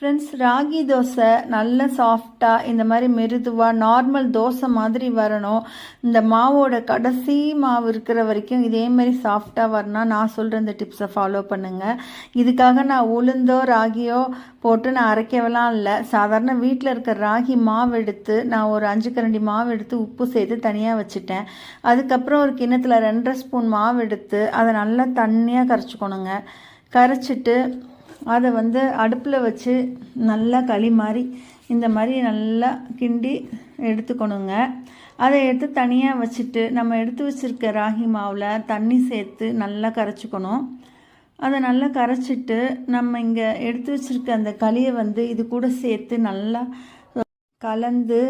Friends ragi dosa நல்ல சாஃப்டாக இந்த மாதிரி மெருதுவாக நார்மல் தோசை மாதிரி வரணும். இந்த மாவோட கடைசி மாவு இருக்கிற வரைக்கும் இதே மாதிரி சாஃப்டாக வரணும் நான் சொல்கிற இந்த டிப்ஸை ஃபாலோ பண்ணுங்கள் இதுக்காக நான் உளுந்தோ ராகியோ போட்டு நான் அரைக்கவெல்லாம் இல்லை. சாதாரண வீட்டில் இருக்கிற ராகி மாவு எடுத்து நான் ஒரு அஞ்சு கரண்டி மாவு எடுத்து உப்பு சேர்த்து தனியாக வச்சுட்டேன். அதுக்கப்புறம் ஒரு கிண்ணத்தில் ரெண்டரை ஸ்பூன் மாவு எடுத்து அதை நல்லா தண்ணியாக கரைச்சிக்கணுங்க. கரைச்சிட்டு அதை வந்து அடுப்பில் வச்சு நல்லா களி மாதிரி இந்த மாதிரி நல்லா கிண்டி எடுத்துக்கணுங்க. அதை எடுத்து தனியாக வச்சுட்டு நம்ம எடுத்து வச்சுருக்க ராகி மாவில் தண்ணி சேர்த்து நல்லா கரைச்சிக்கணும். அதை நல்லா கரைச்சிட்டு நம்ம இங்கே எடுத்து வச்சுருக்க அந்த களியை வந்து இது கூட சேர்த்து நல்லா கலந்து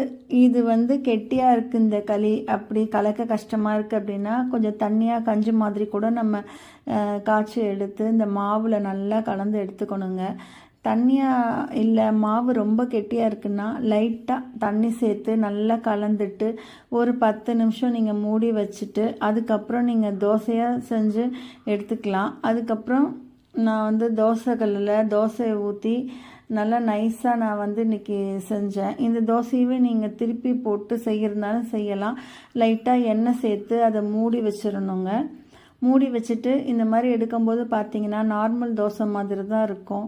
இது வந்து கெட்டியாக இருக்குது இந்த களி. அப்படி கலக்க கஷ்டமாக இருக்குது அப்படின்னா கொஞ்சம் தண்ணியாக கஞ்சி மாதிரி கூட நம்ம காய்ச்சி எடுத்து இந்த மாவில் நல்லா கலந்து எடுத்துக்கணுங்க. தண்ணியாக இல்லை மாவு ரொம்ப கெட்டியாக இருக்குன்னா லைட்டாக தண்ணி சேர்த்து நல்லா கலந்துட்டு ஒரு பத்து நிமிஷம் நீங்கள் மூடி வச்சுட்டு அதுக்கப்புறம் நீங்கள் தோசையாக செஞ்சு எடுத்துக்கலாம். அதுக்கப்புறம் நான் வந்து தோசை கல்லில் தோசையை ஊற்றி நல்லா நைஸாக நான் வந்து இன்றைக்கி செஞ்சேன். இந்த தோசையவே நீங்கள் திருப்பி போட்டு செய்கிறதுனாலும் செய்யலாம். லைட்டாக எண்ணெய் சேர்த்து அதை மூடி வச்சிடணுங்க. மூடி வச்சுட்டு இந்த மாதிரி எடுக்கும்போது பார்த்தீங்கன்னா நார்மல் தோசை மாதிரி தான் இருக்கும்.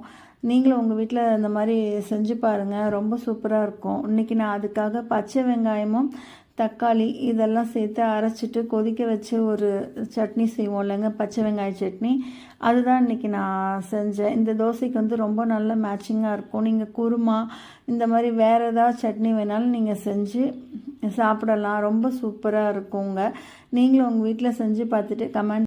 நீங்களும் உங்கள் வீட்டில் இந்த மாதிரி செஞ்சு பாருங்கள் ரொம்ப சூப்பராக இருக்கும். இன்றைக்கி நான் அதுக்காக பச்சை வெங்காயமும் தக்காளி இதெல்லாம் சேர்த்து அரைச்சிட்டு கொதிக்க வச்சு ஒரு சட்னி செய்வோம் இல்லைங்க பச்சை வெங்காய சட்னி. அதுதான் இன்றைக்கி நான் செஞ்சேன். இந்த தோசைக்கு வந்து ரொம்ப நல்ல மேட்சிங்காக இருக்கும். நீங்கள் குருமா இந்த மாதிரி வேறு ஏதாவது சட்னி வேணாலும் நீங்கள் செஞ்சு சாப்பிடலாம். ரொம்ப சூப்பராக இருக்குங்க. நீங்களும் உங்கள் வீட்டில் செஞ்சு பார்த்துட்டு கமெண்ட்